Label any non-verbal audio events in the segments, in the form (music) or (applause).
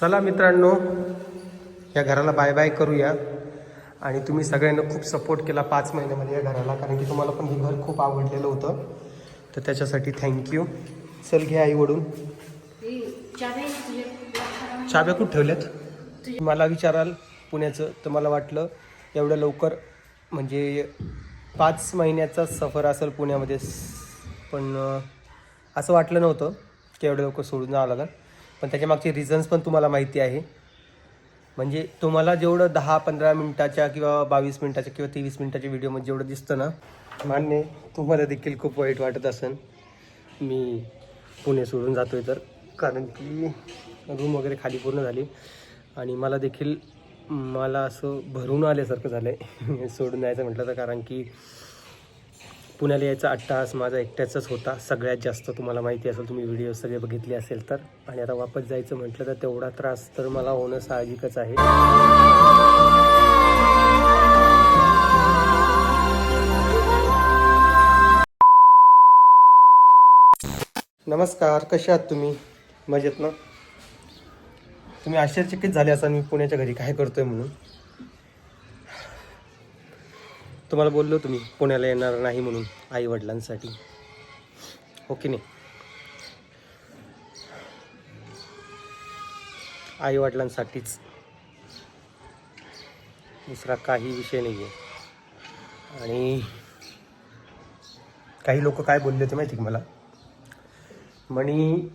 चला मित्रांनो या घराला बाय बाय करूया. आणि तुम्ही सगळ्यांनी खूप सपोर्ट केला पाच महिन्यामध्ये या घराला कारण की तुम्हाला पण हे घर खूप आवडलेलं होतं. तर त्याच्यासाठी थँक्यू चल घे आई वडून. चाव्या कुठं ठेवल्यात मला विचाराल पुण्याचं तर मला वाटलं एवढं लवकर म्हणजे पाच महिन्याचा सफर असेल पुण्यामध्ये पण असं वाटलं नव्हतं की एवढं लवकर सोडून जावं लागेल. पण त्याच्या मागचे रिझन्स पण तुम्हाला माहिती आहे. म्हणजे तुम्हाला जेवढं दहा पंधरा मिनिटाच्या किंवा बावीस मिनिटाच्या किंवा तेवीस मिनिटाच्या व्हिडिओमध्ये जेवढं दिसतं ना मान्य तुम्हाला देखील खूप वाईट वाटत असेल. मी पुणे सोडून जातो आहे तर. कारण की रूम वगैरे खाली पूर्ण झाली. आणि मला देखील मला असं भरून आल्यासारखं झालं आहे (laughs) सोडून जायचं म्हटलं तर. कारण की पुण्याला यायचा अट्टाहास माझा एकट्याचाच होता. सगळ्यात जास्त तुम्हाला माहिती असेल तुम्ही व्हिडिओ सगळे बघितले असेल तर. आणि आता वापस जायचं म्हटलं तर तेवढा त्रास तर मला होणं साहजिकच आहे. नमस्कार कसे आहात तुम्ही? मजेत ना? तुम्ही आश्चर्यचकित झाले असा मी पुण्याच्या घरी. काय करतोय म्हणून? तुम्हाला बोललो तुम्ही पुण्याला येणार नाही म्हणून आई वडिलांसाठी ओके हो नाही? आई वडिलांसाठीच दुसरा काही विषय नाही आहे आणि काही लोक काय बोलले होते माहिती मला? म्हणी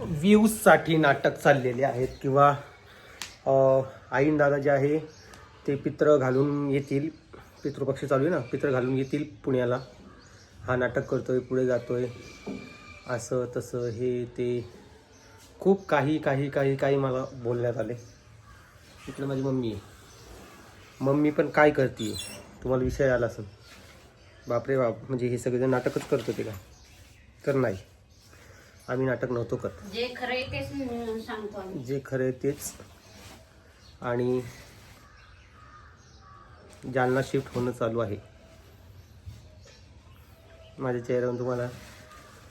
व्ह्यूजसाठी नाटक चाललेले आहेत किंवा अं, आईन दादा जे आहे ते पित्र घालून येतील. पितृपक्ष चालू आहे ना. पित्र घालून येतील पुण्याला. हा नाटक करतोय पुढे जातोय. असं तसं हे ते. खूप काही काही काही काही मला बोलण्यात आले. इकडे माझी मम्मी आहे. मम्मी पण काय करते? तुम्हाला विषय आला असेल. बापरे बाप म्हणजे हे सगळेजण नाटकच करत होते का? तर नाही. आम्ही नाटक नव्हतो करत. जे खरं तेच सांगतो जे खरं आहे तेच. आणि जालना शिफ्ट होणं चालू आहे. माझ्या चेहऱ्यावर तुम्हाला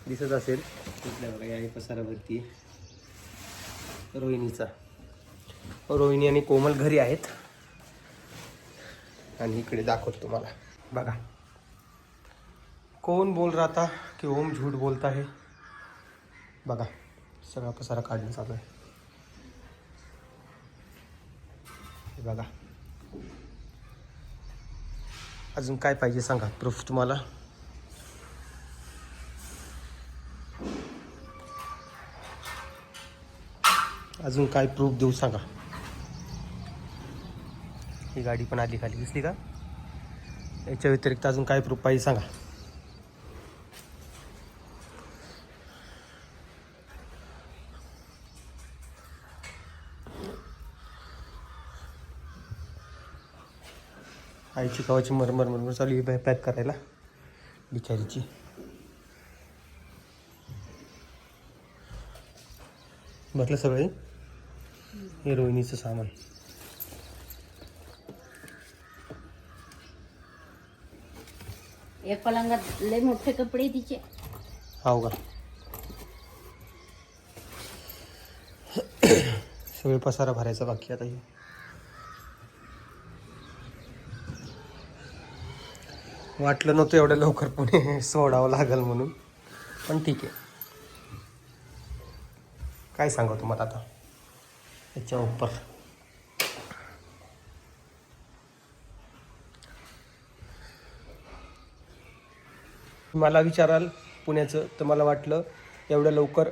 दिसत असेल. कुठल्या बघा या पसारावरती रोहिणीचा. रोहिणी आणि कोमल घरी आहेत. आणि इकडे दाखवतो तुम्हाला. बघा. कोण बोल रहा था कि ओम झूठ बोलता है? बघा सगळा पसारा काढणं चालू आहे. बघा. अजून काय पाहिजे सांगा? प्रूफ तुम्हाला? अजून काय प्रूफ देऊ सांगा? ही गाडी पण आली खाली दिसली का? याच्या व्यतिरिक्त अजून काय प्रूफ पाहिजे सांगा? आईची कवाची मरमर मरमर चालू आहे पॅक करायला बिचारीची. म्हटलं सगळे? हे रोहिणीचं सामान. एक पलंगात लय मोठे कपडे तिचे. हाव का? सगळे पसारा भरायचा बाकी आता हे. वाटलं नव्हतं एवढं लवकर पुणे सोडावं लागेल म्हणून. पण ठीक आहे. काय सांगा तुम्हाला आता? याच्या उपर. मला विचाराल पुण्याचं तर मला वाटलं एवढं लवकर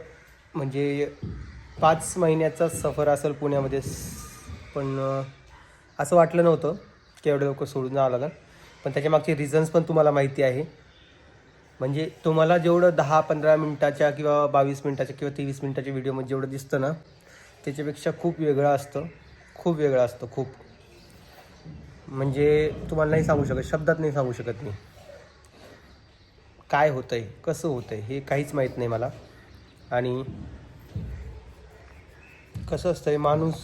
म्हणजे पाच महिन्याचा सफर असेल पुण्यामध्ये पण असं वाटलं नव्हतं की एवढं लवकर सोडून जावं लागेल. पण त्याच्यामागचे रिझन्स पण तुम्हाला माहिती आहे. म्हणजे तुम्हाला जेवढं दहा पंधरा मिनटाच्या किंवा बावीस मिनटाच्या किंवा तेवीस मिनिटाच्या व्हिडिओमध्ये जेवढं दिसतं ना त्याच्यापेक्षा खूप वेगळं असतं. खूप वेगळं असतं खूप. म्हणजे तुम्हाला नाही सांगू शकत शब्दात नाही सांगू शकत मी. काय होतं आहे कसं होतं आहे हे काहीच माहीत नाही मला. आणि कसं असतं आहे माणूस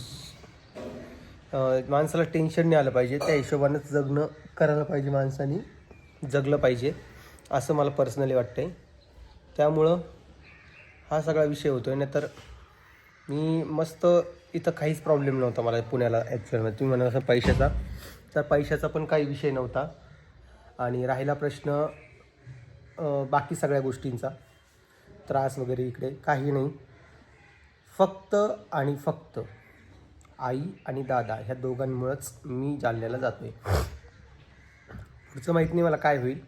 माणसाला टेन्शन नाही आलं पाहिजे. त्या हिशोबानंच जगणं करायला पाहिजे माणसानी जगलं पाहिजे असं मला पर्सनली वाटतं आहे त्यामुळं हा सगळा विषय होतो आहे नाहीतर मी मस्त इथं काहीच प्रॉब्लेम नव्हता मला पुण्याला ॲक्च्युअलमध्ये तुम्ही म्हणा असं पैशाचा. तर पैशाचा पण काही विषय नव्हता. आणि राहिला प्रश्न बाकी सगळ्या गोष्टींचा. त्रास वगैरे इकडे काही नाही. फक्त आणि फक्त आई आणि दादा ह्या दोघांमुळंच मी जालन्याला जातो आहे पुढचं माहीत नाही मला काय होईल.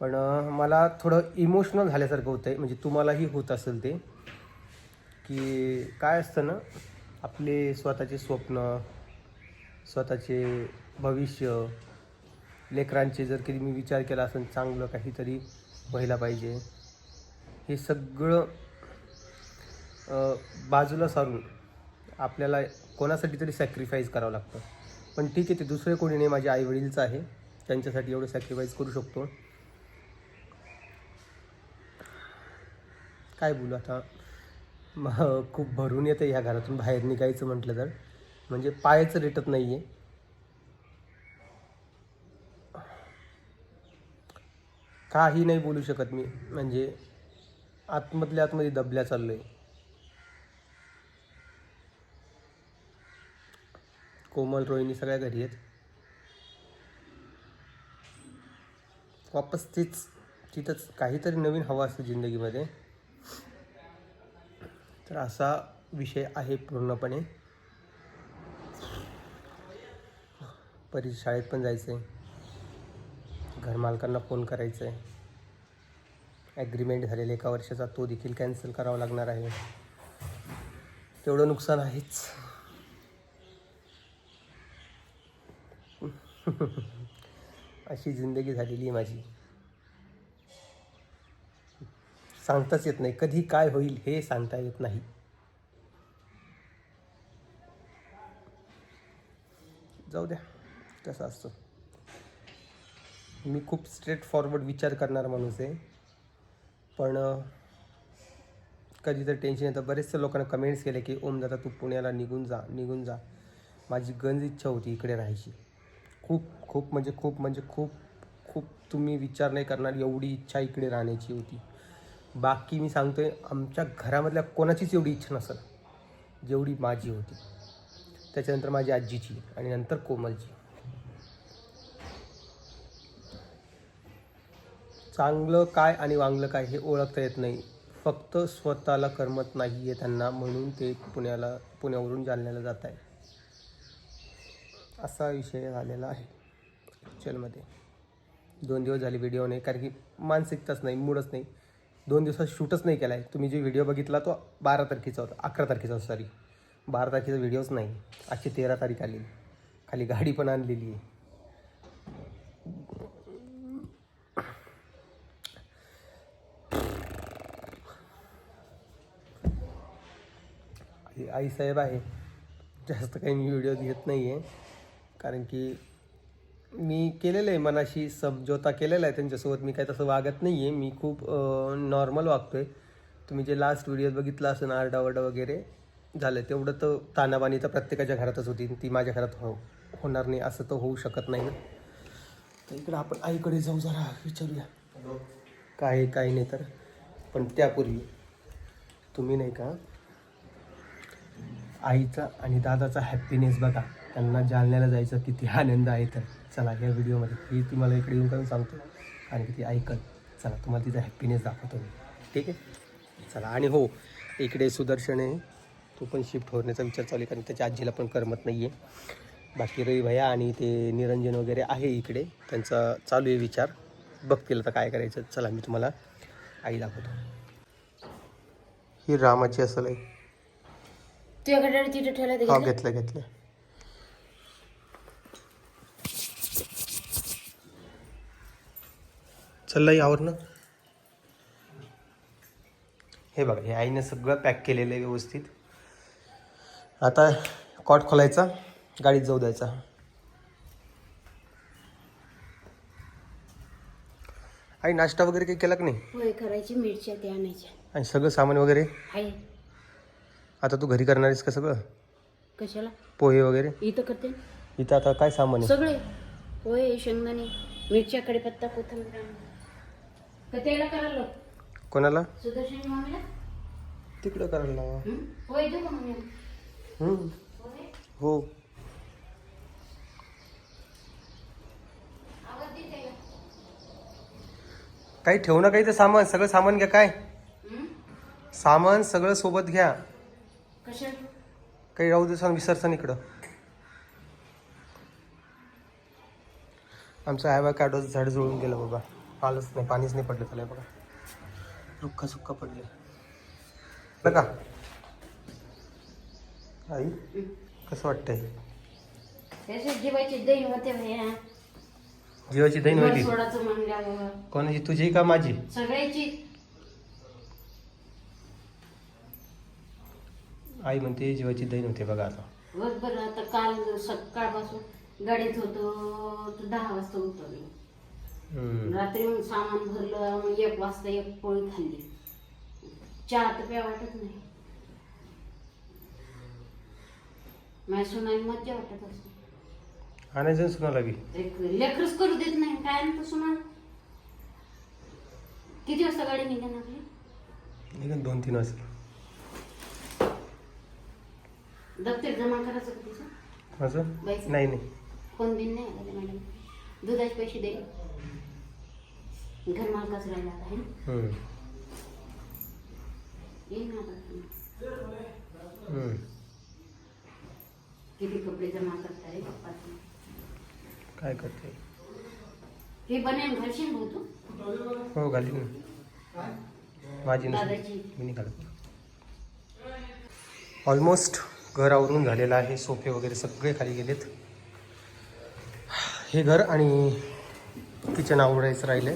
पण मला थोडं इमोशनल झाल्यासारखं होतं आहे म्हणजे तुम्हालाही होत असेल ते. की काय असतं ना आपले स्वतःचे स्वप्न स्वतःचे भविष्य लेकरांचे जर कधी मी विचार केला असेल चांगलं काहीतरी व्हायला पाहिजे. हे सगळं बाजूला सारून आपल्याला कोणासाठी तरी सॅक्रिफाईस करावं लागतं. पण ठीक आहे ते दुसरे कोणी नाही माझे आईवडीलचं आहे. त्यांच्यासाठी एवढं सॅक्रिफाईस करू शकतो. काय बोलू आता? खूप भरून येतं ह्या घरातून बाहेर निघायचं म्हटलं तर. म्हणजे पायच रेटत नाही आहे काही नाही बोलू शकत मी. म्हणजे आतमधल्या आतमध्ये दबल्या चाललो आहे कोमल रोहिणी सगळ्या घरी आहेत. वापस तीच तिथंच काहीतरी नवीन हवं असतं जिंदगीमध्ये. तर असा विषय आहे पूर्णपणे. परी शाळेत पण जायचं आहे घरमालकांना फोन करायचं आहे ॲग्रीमेंट झालेला एका वर्षाचा तो देखील कॅन्सल करावा लागणार आहे. तेवढं नुकसान आहेच. अशी जिंदगी झालेली आहे माझी. सांगताच येत नाही. कधी काय होईल हे सांगता येत नाही. जाऊ द्या. कसं असतं? मी खूप स्ट्रेट फॉरवर्ड विचार करणार माणूस आहे. पण कधी तर टेन्शन येतं. बरेचसे लोकांना कमेंट्स केले की ओम दादा तू पुण्याला निघून जा निघून जा. माझी गंज इच्छा होती इकडे राहायची. खूप खूप म्हणजे खूप म्हणजे खूप खूप तुम्ही विचार नाही करणार एवढी इच्छा इकडे राहण्याची होती. बाकी मी सांगतोय आमच्या घरामधल्या कोणाचीच एवढी इच्छा नसेल जेवढी माझी होती. त्याच्यानंतर माझी आजीची आणि नंतर कोमलची. चांगलं काय आणि वांगलं काय हे ओळखता येत नाही. फक्त स्वतःला करमत नाही आहे त्यांना म्हणून ते पुण्याला पुण्यावरून जालन्याला जात आहे असा विषय झालेला आहे. ॲक्च्युअलमध्ये दोन दिवस झाले व्हिडिओ नाही कारण की मानसिकताच नाही मूडच नाही. दोन दिवसात शूटच नाही केला आहे तुम्ही जो व्हिडिओ बघितला तो बारा तारखेचा होता अकरा तारखेचा होता सॉरी बारा तारखेचा व्हिडिओच नाही. आजची तेरा तारीख आली. खाली गाडी पण आणलेली आहे. आई आईसाहेब आहे. जास्त काही मी व्हिडिओ घेत नाही आहे कारण की मी केलेलं आहे मनाशी समझोता केलेला आहे त्यांच्यासोबत. मी काय तसं वागत नाही आहे मी खूप नॉर्मल वागतो आहे तुम्ही जे लास्ट व्हिडिओ बघितला असेल आरडाओरडा वगैरे झालं तेवढं तर तानाबानी तर प्रत्येकाच्या घरातच होती. ती माझ्या घरात हो होणार नाही असं तर होऊ शकत नाही ना. तर इकडं आपण आईकडे जाऊ जरा विचारूया. काय काय नाही तर. पण त्यापूर्वी तुम्ही नाही का आईचा आणि दादाचा हॅपीनेस बघा. त्यांना जालन्याला जायचं किती आनंद आहे तर. चला या व्हिडिओमध्ये ही तुम्हाला इकडे येऊन करून सांगतो. आणि किती ऐकल. चला तुम्हाला तिचा हॅपीनेस दाखवतो मी. ठीक आहे? चला आणि हो इकडे सुदर्शन आहे तो पण शिफ्ट होण्याचा विचार चालू आहे कारण त्याच्या आजीला पण करमत नाही आहे बाकी रवी भैया आणि ते निरंजन वगैरे आहे इकडे. त्यांचा चालू आहे विचार. बघतील आता काय करायचं. चला मी तुम्हाला आई दाखवतो. ही रामाची असेल आहे ते हा घेतलं? घेतलं. घेतलं चल यावर ना हे बघा हे आईने सगळं पॅक केलेलं आहे व्यवस्थित. आता कॉट खोलायचा गाडीत जाऊ द्यायचा. आई नाश्ता वगैरे काही केला की नाही? होय करायची मिरच्या त्या आणायच्या. आणि सगळं सामान वगैरे? आहे. आता तू घरी करणार आहेस का सगळं? कशाला? पोहे वगैरे? इथं करते. इथं आता काय सामान आहे? सगळे. होय शेंगदाणे मिरच्या कढीपत्ता कोथिंबीर. का त्याला करायला कोणाला? सुदर्शन मामीला? तिकडं करायला लावा. हं? होय देऊ का मग हम्म. होय. हो. आवाज देते का? काही ठेवू नका इथं सामान सगळं सामान घ्या काय? हं? सामान सगळं सोबत घ्या. कशाला? काही राहू दे सांग विसरसान इकडं. आमचं ॲवॅकाडोचं झाड जुळून गेलं बाबा. आलंच नाही पाणीच नाही पडलं त्याला बघा. रुक्का सुक्का पडले. बघा. आई कसं वाटतंय? जीवाची दही होते भैया. जीवाची होती. सोडायचं म्हणल्यावर. कोणाची? तुझी का माझी? सगळ्याची. आई म्हणते जीवाची दैन होते बघा आता. बघ बरं आता काल सकाळपासून गाडीत होतो तर दहा वाजता उतरलो हम्म. रात्री मग सामान भरलं मग एक वाजता एक पोळी खाल्ली. चहा तर प्या वाटत नाही. माझ्या सुनाने मज्जा वाटत असते. आणायचं ना सुनाला एक लेकरच करू देत नाही. काय आणतो सुना? किती वाजता गाडी निघाल आपली? निघून दोन तीन वाजता. दप्तर जमा करायचं का तिचं बाईचं? नाही नाही. कोण बिन नाही? आला मॅडम. दुधाचे पैसे दे घर मालकाच राहिला आता है ना? हम्म. येईन ना आता हम्म. किती कपडे जमा करता रे पप्पा काय करते? हे बनेन घालशील भाऊ तू? हो घाली ना. माझी. दादाची. मी नाही घालत. ऑलमोस्ट घर आवरून झालेलं आहे सोफे वगैरे सगळे खाली गेलेत. हे घर आणि किचन आवडायचं राहिलं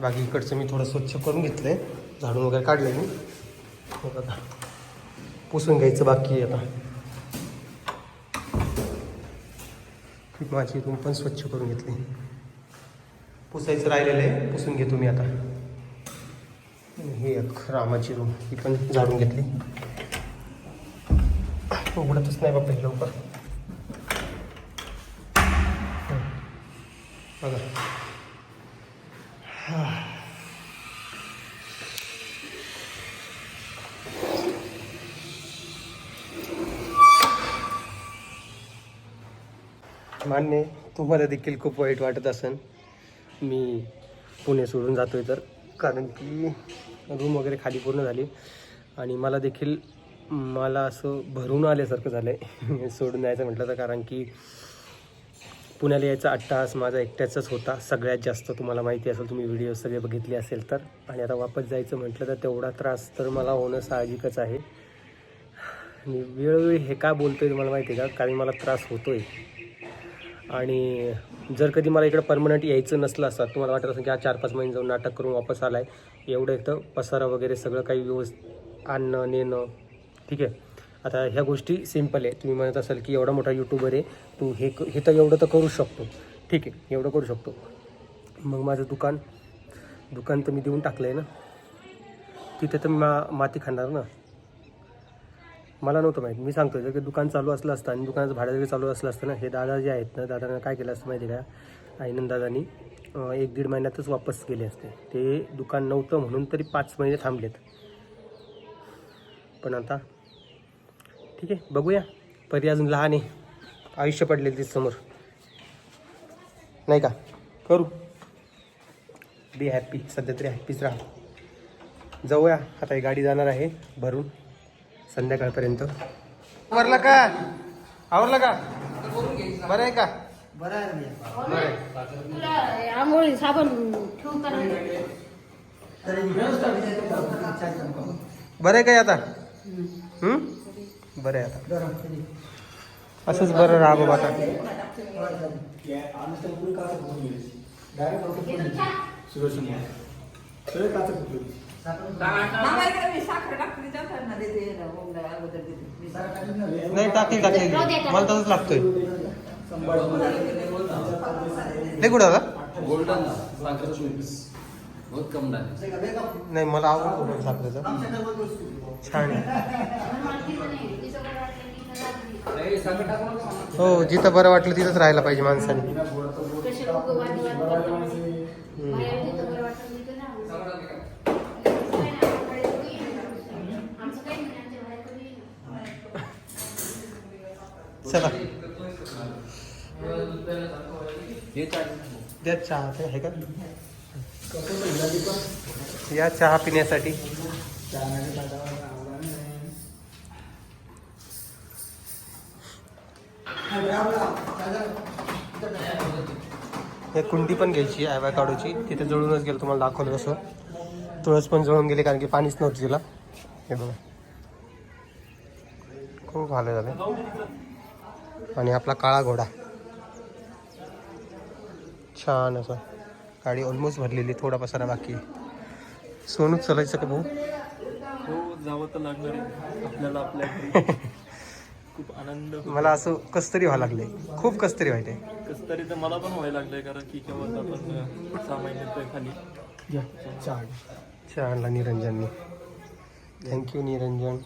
बाकी इकडचं मी थोडं स्वच्छ करून घेतलं आहे झाडून वगैरे काढलं मी. आता पुसून घ्यायचं बाकी आहे आता. माझी रूम पण स्वच्छ करून घेतली. पुसायचं राहिलेलं आहे. पुसून घेतो मी आता. हे ही रामाची रूम ही पण झाडून घेतली. उघडतच नाही बापा लवकर. बघा. मान्य तुम्हाला देखील खूप वाईट वाटत असेल. मी पुणे सोडून जातोय तर. कारण की रूम वगैरे खाली पूर्ण झाली. आणि मला देखील मला असं भरून आल्यासारखं झालं आहे (laughs) सोडून जायचं म्हटलं तर कारण की पुण्याला यायचा अट्टाहास माझा एकट्याचाच होता. सगळ्यात जास्त तुम्हाला माहिती असेल तुम्ही व्हिडिओ सगळे बघितले असेल तर. आणि आता वापस जायचं म्हटलं तर तेवढा त्रास तर मला होणं साहजिकच आहे. आणि वेळोवेळी हे का बोलतो आहे तुम्हाला माहिती आहे का? कारण मला त्रास होतो आहे आणि जर कधी मला इकडं परमनंट यायचं नसलं असतं तुम्हाला वाटत असेल की हा चार पाच महिने जाऊन नाटक करून वापस आला आहे एवढं इथं पसारा वगैरे सगळं काही व्यवस्थित आणणं नेणं ठीक आहे. आता ह्या गोष्टी सिंपल आहे. तुम्ही म्हणत असाल की एवढा मोठा यूट्यूबर आहे तू हे क- हे तर एवढं तर करू शकतो. ठीक आहे एवढं करू शकतो. मग माझं दुकान दुकान तर मी देऊन टाकलं आहे ना. तिथे तर मा माती खाणार ना. मला नव्हतं माहीत. मी सांगतो जर की दुकान चालू असलं असतं आणि दुकानाचं भाडं जरी चालू असलं असतं ना हे दादा जे आहेत ना दादानं काय केलं असतं माहिती का? आईनंद दादानी एक दीड महिन्यातच वापस गेले असते. ते दुकान नव्हतं म्हणून तरी पाच महिने थांबलेत. पण आता ठीक आहे बघूया. परी अजून लहान आहे. आयुष्य पडले ते समोर. नाही का? करू. बी हॅप्पी सध्या तरी हॅप्पीच राहा. जाऊया. आता ही गाडी जाणार आहे भरून. संध्याकाळपर्यंत. आवरला का? आवरला का? बरं आहे का? बरं आहे तुला आंघोळी साबण ठेवू का बरं आहे काय आता? हं? बरं आहे आता. असंच बरं राहा नाही टाकली टाकली मला तसंच लागतोय. नाही कुठं गोल्डन साखर चोवीस बहुत कम डाले नाही मला आवडतो साखरेचा. छान आहे. नाही साखर टाकू नका मला. हो जिथं बरं वाटलं तिथंच राहायला पाहिजे माणसाने. कसे लोक वाद विवाद करतात बाहेर जिथं बरं वाटतं तिथं राहा. चला. द्या चहा ते आहे का? या चहा पिण्यासाठी. कुंडी पण घ्यायची ॲव्हॅकाडोची तिथे जळूनच गेलं तुम्हाला दाखवलं कसं तुळस पण जळून गेली कारण की पाणीच नव्हतं तिला. हे बघा. खूप हाल झाले. आणि आपला काळा घोडा. छान असं. गाडी ऑलमोस्ट भरलेली थोडा पसारा बाकी. आहे सोनूच चालायचं का भाऊ? हो जावं तर लागणार आहे. आपल्याला आपल्या (laughs) खूप आनंद मला असं कस तरी व्हायला लागले खूप कस तरी व्हायचे कस तरी तर मला पण व्हायला लागलंय कारण की केव्हा आपण सहा महिन्यात खाली. छानला निरंजननी. Thank you Niranjan.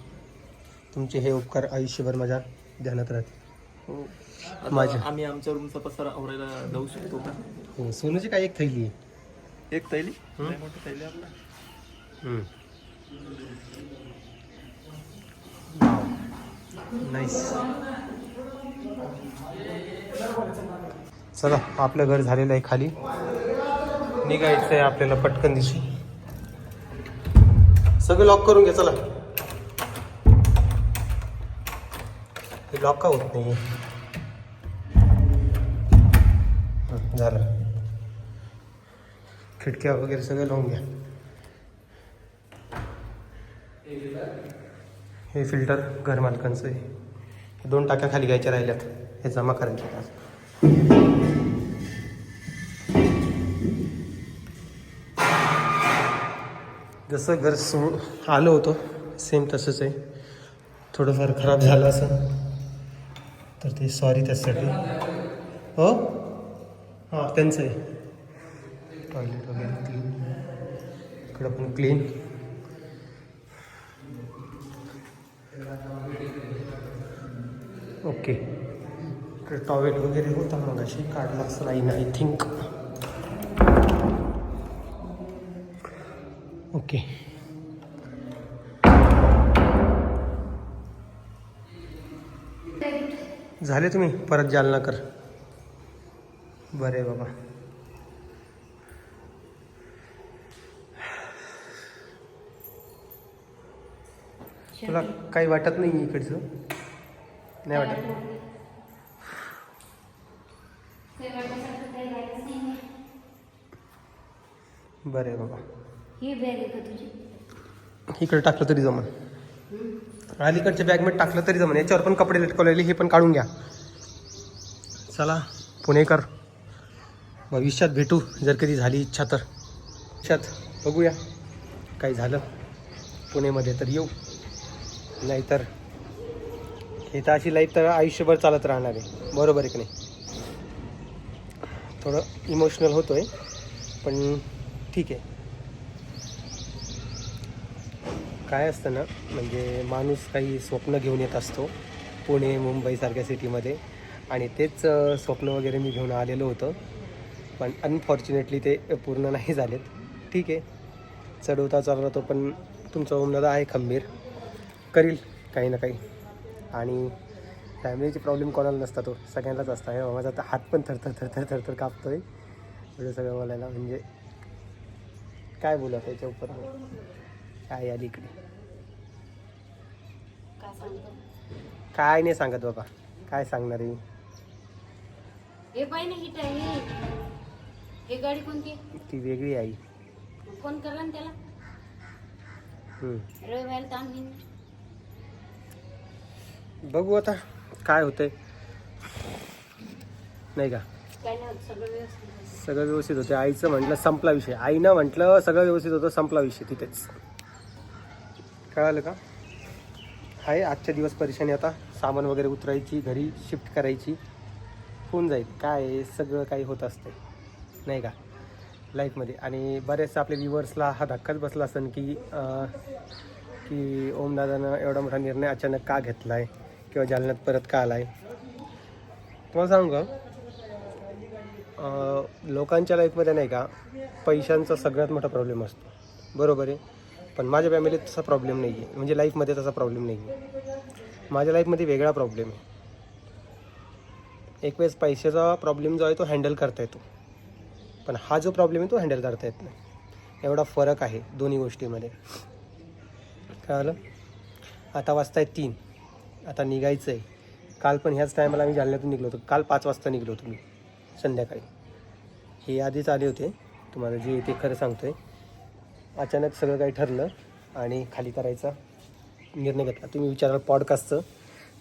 तुमचे हे उपकार आयुष्यभर माझ्या ध्यानात राहतील. हो. माझ्या. आम्ही आमच्या रूमचा पसारा आवरायला जाऊ शकतो का? हो सोनूची काय एक थैली आहे? एक थैली? लय मोठी थैली आपला. नाईस चला आपलं घर झालेलं आहे खाली. निघायचं आहे आपल्याला पटकन दिशी. सगळं लॉक करून घे चला. ब्लॉक लॉक का होत नाही झालं. खिडक्या वगैरे सगळं लावून घ्या. हे फिल्टर घर मालकांचं आहे. दोन टाक्या खाली घ्यायच्या राहिल्यात. हे जमा करायचे आज जसं घर सो आलं होतं सेम तसंच आहे. थोडंफार खराब झालं असं. तर ते सॉरी त्यासाठी. हो? हां त्यांचं आहे. टॉयलेट वगैरे क्लीन इकडं पण क्लीन ओके टॉवेल वगैरे होता मग अशी काढलाच नाही आय थिंक ओके झाले तुम्ही? परत जालना कर. बरे बाबा. तुला काही वाटत नाही इकडचं? नाही वाटत? बरं बाबा. ही इकडे टाकलं तरी जमन अलीकडच्या बॅगमध्ये टाकलं तरी जमन. याच्यावर पण कपडे लटकवलेले हे पण काढून घ्या. चला पुणेकर भविष्यात भेटू जर कधी झाली इच्छा तर. इच्छात बघूया. काही झालं? पुणेमध्ये तर येऊ. नाहीतर हे तर अशी लाईफ तर आयुष्यभर चालत राहणार आहे. बरोबर आहे की नाही? थोडं इमोशनल होतो आहे पण ठीक आहे. काय असतं ना म्हणजे माणूस काही स्वप्न घेऊन येत असतो पुणे मुंबईसारख्या सिटीमध्ये. आणि तेच स्वप्न वगैरे मी घेऊन आलेलो होतं. पण अनफॉर्च्युनेटली ते पूर्ण नाही झालेत. ठीक आहे. चढवता चालवतो पण तुमचा ओमदादा आहे खंबीर. करील काही ना काही. आणि फॅमिलीची प्रॉब्लेम कोणाला नसता तो. सगळ्यांनाच असता. हे माझा आता हात पण थरथर थरथर थरथर आहे एवढं सगळं बोलायला. म्हणजे काय बोलत त्याच्या उपर काय आली इकडे? काय नाही सांगत बाबा. काय सांगणार आहे? हे पाय ना हिट आहे. हे. हे गाडी कोणती? आहे? ती वेगळी आई कोण करला ना त्याला. हम्म. रविवारी ताण घेईन बघू आता काय होतंय. नाही का? काय नाही होत, सगळं व्यवस्थित आहे. सगळं व्यवस्थित होतं आईचं म्हटलं संपला विषय. आईनं म्हटलं सगळं व्यवस्थित होतं संपला विषय तिथेच. कळालं का? आहे. आजच्या दिवस परेशानी आता सामान वगैरे उतरायची घरी शिफ्ट करायची. होऊन जाईल. काय सगळं काही होत असते नाही का? लाईफमध्ये आणि बरेचसे आपल्या व्ह्युअर्सला हा धक्काच बसला असेल की आ, की ओमदादानं एवढा मोठा निर्णय अचानक का घेतला आहे किंवा जालन्यात परत का आला आहे तुम्हाला सांगू का? लोकांच्या लाईफमध्ये नाही का? पैशांचा सगळ्यात मोठा प्रॉब्लेम असतो. बरोबर आहे? पण माझ्या फॅमिलीत तसा प्रॉब्लेम नाही आहे म्हणजे लाईफमध्ये तसा प्रॉब्लेम नाही आहे माझ्या लाईफमध्ये वेगळा प्रॉब्लेम आहे. एक वेळेस पैशाचा प्रॉब्लेम जो आहे तो हँडल करता येतो. पण हा जो प्रॉब्लेम आहे तो हँडल करता येत नाही. एवढा फरक आहे दोन्ही गोष्टीमध्ये. काय झालं आता वाजता आहे तीन. आता निघायचं आहे काल पण ह्याच टायमाला आम्ही जालन्यातून निघलो होतो. काल पाच वाजता निघलो होतो मी. संध्याकाळी. हे आधीच आले होते. तुम्हाला जे ते खरं सांगतो आहे अचानक सगळं काही ठरलं आणि खाली करायचा निर्णय घेतला. तुम्ही विचाराल पॉडकास्टचं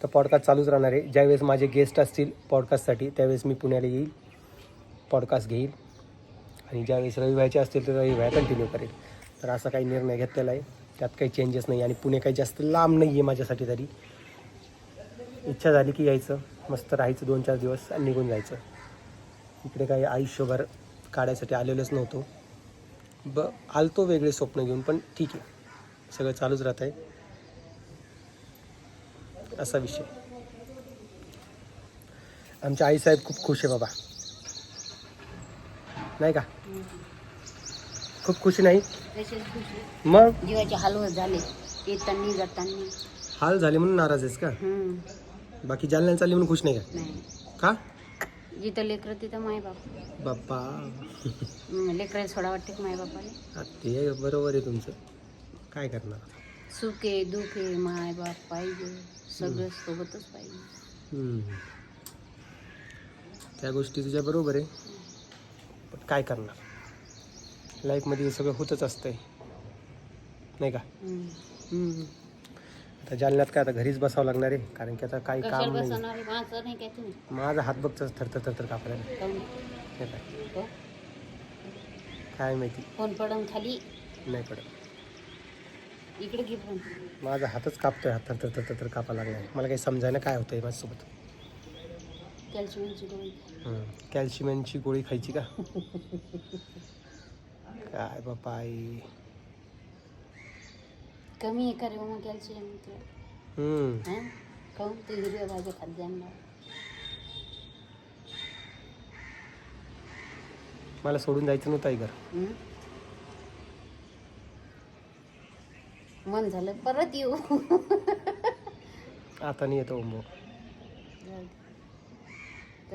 तर पॉडकास्ट चालूच राहणार आहे. ज्यावेळेस माझे गेस्ट असतील पॉडकास्टसाठी त्यावेळेस मी पुण्याला येईल पॉडकास्ट घेईल. आणि ज्यावेळेस रविवायचे असतील तर रविवाय कंटिन्यू करेल. तर असा काही निर्णय घेतलेला आहे. त्यात काही चेंजेस नाही आणि पुणे काही जास्त लांब नाही आहे माझ्यासाठी तरी. इच्छा झाली की यायचं. मस्त राहायचं दोन चार दिवस आणि निघून जायचं. इकडे काही आयुष्यभर काढायसाठी आलेलोच नव्हतो. ब आलतो वेगळे स्वप्न घेऊन पण ठीक आहे. सगळं चालूच राहत आहे असा विषय. आमच्या आईसाहेब खूप खुश आहे बाबा. नाही का? खूप खुशी नाही? मग? जीवाचे हालवत झाले. येताना जाताना हाल झाले म्हणून नाराज आहेस का. बाकी जालन्याला चालली म्हणून खुश नाही का? जिथं लेकरं तिथं माय बाप बाप्पा लेकराला सोडा वाटते का माय बापाला हा, ते बरोबर आहे तुमचं. काय करणार? सुख आहे दुःख आहे माय बाप पाहिजे. सगळं सोबतच पाहिजे. हम्म. त्या गोष्टी तुझ्या बरोबर आहे. पण काय करणार? लाईफमध्ये हे सगळं होतच असतंय. नाही का? हम्म. हम्म. आता जालन्यात काय आता घरीच बसावं लागणार आहे कारण की आता काही काम नाही. माझा हात बघ थरथर थरथर कापडायला? हे काय हो? काय माहिती? फोन पडून खाली. नाही पडत. इकडे घे फोन. माझा हातच कापतोय हात थरथर थरथर थर कापा लागलाय. मला काही समजायला काय होतंय माझ्यासोबत? कॅल्शियमची गोळी. हम्म. कॅल्शियमची गोळी खायची का? (laughs) काय बापा आई. कमी आहे का रे मग कॅल्शियम हम्म. हां? काहून ते हिरव्या भाज्या खात जाणार मला सोडून जायचं नव्हतं घर. हं? मन झालं परत येऊ. (laughs) आता नाही येतो ओंबो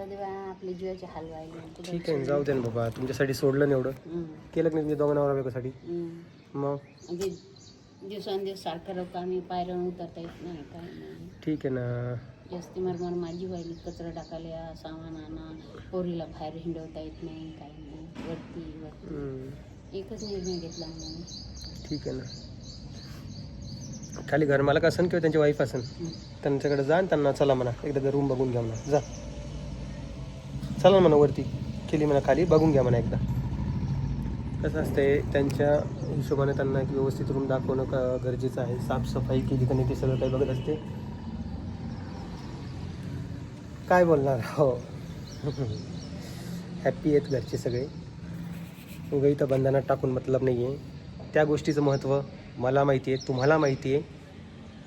दे. बा, आपले जीवाचे हाल व्हायले ठीक आहे ना, जाऊ दे ना बाबा. तुमच्यासाठी सोडलं नाही एवढं. केलं की नाही तुमच्या दोघं नवरा बायकोसाठी? हं. मग? म्हणजे दिवसांदिवस सारखं रक्त आम्ही पायऱ्या उतरता येत नाही काय नाही. ठीक आहे ना. जास्ती मरमर माझी व्हायली कचरा टाकायला सामान आणा पोरीला बाहेर हिंडवता येत नाही काही नाही. वरती वरती. हम्म. एकच निर्णय घेतला म्हणून ठीक आहे ना. खाली घर मालक असन किंवा त्यांची वाईफ असन. त्यांच्याकडे जा आणि त्यांना चला म्हणा. एकदा रूम बघून घ्या म्हणा. जा. चला म्हणा वरती. केली म्हणा खाली. बघून घ्या म्हणा एकदा. कसं असते त्यांच्या हिशोबाने त्यांना एक व्यवस्थित रूम दाखवणं क- गरजेचं आहे. साफसफाई केली का नाही ते सगळं काही बघत असते. काय बोलणार? हो. (laughs) हॅप्पी आहेत घरचे सगळे. उगा इथं बंधनात टाकून मतलब नाही आहे त्या गोष्टीचं महत्त्व मला माहिती आहे तुम्हाला माहिती आहे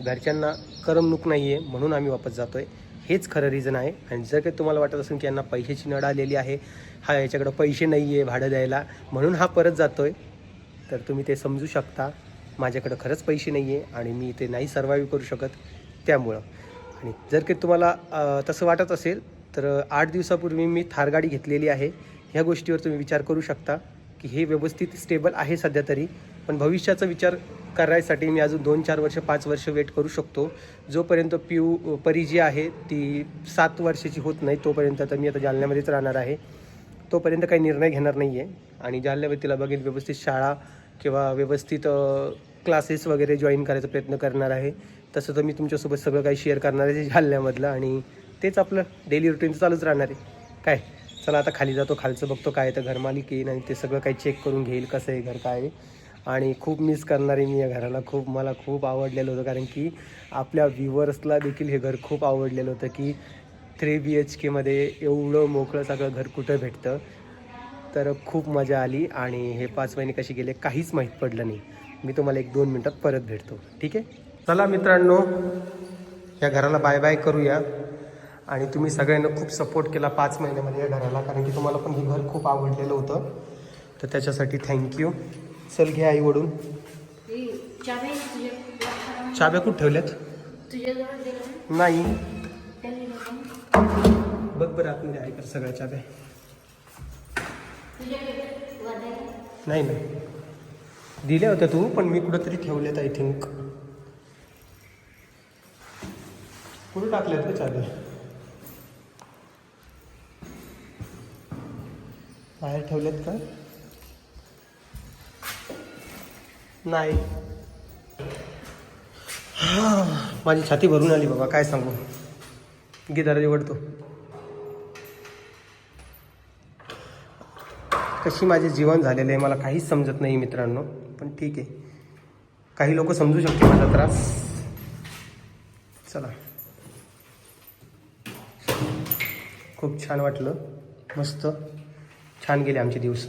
घरच्यांना करमणूक नाही आहे म्हणून आम्ही वापस जातो आहे हेच खरं रिझन आहे. आणि जर काही तुम्हाला वाटत असेल की यांना पैशाची नड आलेली आहे हा याच्याकडं पैसे नाही आहे भाडं द्यायला म्हणून हा परत जातो आहे तर तुम्ही ते समजू शकता. माझ्याकडं खरंच पैसे नाही आहे आणि मी ते नाही सर्वाईव्ह करू शकत त्यामुळं. आणि जर काही तुम्हाला तसं वाटत असेल तर आठ दिवसापूर्वी मी थार गाडी घेतलेली आहे. ह्या गोष्टीवर तुम्ही विचार करू शकता की हे व्यवस्थित स्टेबल आहे सध्या तरी. पण भविष्याचा विचार करायसाठी मी अजून दोन चार वर्ष पाच वर्ष वेट करू शकतो. जोपर्यंत पिऊ परी जी आहे ती सात वर्षाची होत नाही तोपर्यंत तर मी आता जालन्यामध्येच राहणार आहे. तोपर्यंत काही निर्णय घेणार नाही आहे आणि जालन्यामध्ये तिला बघेल व्यवस्थित शाळा किंवा व्यवस्थित क्लासेस वगैरे जॉईन करायचा प्रयत्न करणार आहे. तसं तर मी तुमच्यासोबत सगळं काही शेअर करणार आहे जालन्यामधलं. आणि तेच आपलं डेली रुटीन चालूच राहणार आहे. काय? चला आता खाली जातो खालचं बघतो काय तर घरमालिक येईन आणि ते सगळं काही चेक करून घेईल कसं आहे घर काय आहे. आणि खूप मिस करणारे मी या घराला. खूप मला खूप आवडलेलं होतं. कारण की आपल्या व्ह्युअर्सला देखील हे घर खूप आवडलेलं होतं की थ्री बी एच केमध्ये एवढं मोकळं सगळं घर कुठं भेटतं. तर खूप मजा आली आणि हे पाच महिने कसे गेले काहीच माहीत पडलं नाही. मी तुम्हाला एक दोन मिनटात परत भेटतो. ठीक आहे? चला मित्रांनो या घराला बाय बाय करूया. आणि तुम्ही सगळ्यांना खूप सपोर्ट केला पाच महिन्यामध्ये या घराला. कारण की तुम्हाला पण हे घर खूप आवडलेलं होतं. तर त्याच्यासाठी थँक्यू चल घे आई वडून. चाब्या कुठं ठेवल्यात? नाही. बघ. बरं आतमध्ये आहे का सगळ्या चाब्या नाही नाही. दिल्या होत्या तू पण मी कुठंतरी ठेवल्यात आय थिंक कुठं टाकल्यात का चाब्या बाहेर ठेवल्यात का? नाही. माझी छाती भरून आली बाबा काय सांगू? घे निवडतो. कशी माझे जीवन झालेलं आहे मला काहीच समजत नाही मित्रांनो पण ठीक आहे. काही लोक समजू शकते माझा त्रास. चला. खूप छान वाटलं. मस्त. छान गेले आमचे दिवस.